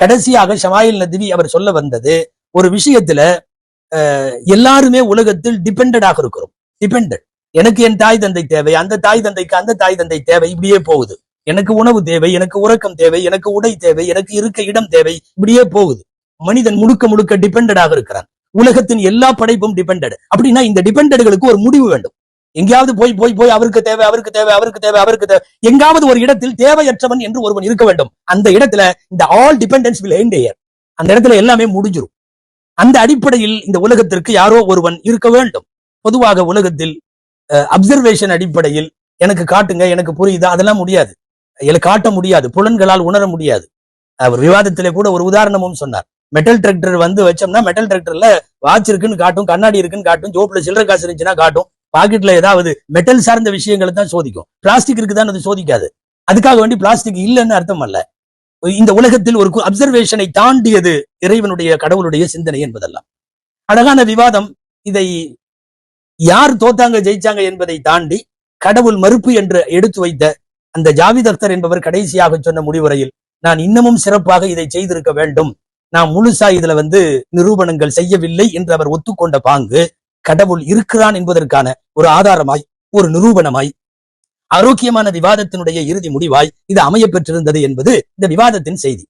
கடைசியாக ஷமாயில் நதிவி அவர் சொல்ல வந்தது ஒரு விஷயத்துல எல்லாருமே உலகத்தில் டிபெண்டடாக இருக்கிறோம். டிபெண்டட் எனக்கு என் தாய் தந்தை தேவை அந்த தாய் தந்தைக்கு அந்த தாய் தந்தை தேவை இப்படியே போகுது. எனக்கு உணவு தேவை எனக்கு உறக்கம் தேவை எனக்கு உடை தேவை எனக்கு இருக்க இடம் தேவை இப்படியே போகுது. மனிதன் முழுக்க முழுக்க டிபெண்டடாக இருக்கிறான். உலகத்தின் எல்லா படைப்பும் டிபெண்டட் அப்படின்னா இந்த டிபெண்டடுகளுக்கு ஒரு முடிவு வேண்டும். எங்கேயாவது போய் போய் போய் அவருக்கு தேவை அவருக்கு தேவை அவருக்கு தேவை அவருக்கு தேவை. எங்காவது ஒரு இடத்தில் தேவையற்றவன் என்று ஒருவன் இருக்க வேண்டும். அந்த இடத்துல இந்த all dependence will end here. அந்த இடத்துல எல்லாமே முடிஞ்சிடும் அந்த அடிப்படையில் இந்த உலகத்திற்கு யாரோ ஒருவன் இருக்க வேண்டும். பொதுவாக உலகத்தில் அப்சர்வேஷன் அடிப்படையில் எனக்கு காட்டுங்க எனக்கு புரியுதா? அதெல்லாம் முடியாது. எனக்கு காட்ட முடியாது. புலன்களால் உணர முடியாது. அவர் விவாதத்திலே கூட ஒரு உதாரணமும் சொன்னார். மெட்டல் டிராக்டர் வந்து வச்சோம்னா மெட்டல் டிராக்டர்ல வாட்ச் இருக்குன்னு காட்டும் கண்ணாடி இருக்குன்னு காட்டும் ஜோப்ல சில்லற காசு இருந்துச்சுன்னா காட்டும். பாக்கெட்ல ஏதாவது மெட்டல் சார்ந்த விஷயங்களை தான் சோதிக்கும். பிளாஸ்டிக் இருக்குதான் அது சோதிக்காது. அதுக்காக வேண்டி பிளாஸ்டிக் இல்லைன்னு அர்த்தம் அல்ல. இந்த உலகத்தில் ஒரு அப்சர்வேஷனை தாண்டியது இறைவனுடைய கடவுளுடைய சிந்தனை என்பதெல்லாம். அழகான விவாதம். இதை யார் தோத்தாங்க ஜெயிச்சாங்க என்பதை தாண்டி கடவுள் மறுப்பு என்று எடுத்து வைத்த அந்த ஜாவித் அக்தர் என்பவர் கடைசியாக சொன்ன முடிவுரையில் நான் இன்னமும் சிறப்பாக இதை செய்திருக்க வேண்டும். நான் முழுசா இதுல வந்து நிரூபணங்கள் செய்யவில்லை என்று அவர் ஒத்துக்கொண்ட பாங்கு கடவுள் இருக்கிறான் என்பதற்கான ஒரு ஆதாரமாய் ஒரு நிரூபணமாய் ஆரோக்கியமான விவாதத்தினுடைய இறுதி முடிவாய் இது அமைய பெற்றிருந்தது என்பது இந்த விவாதத்தின் செய்தி.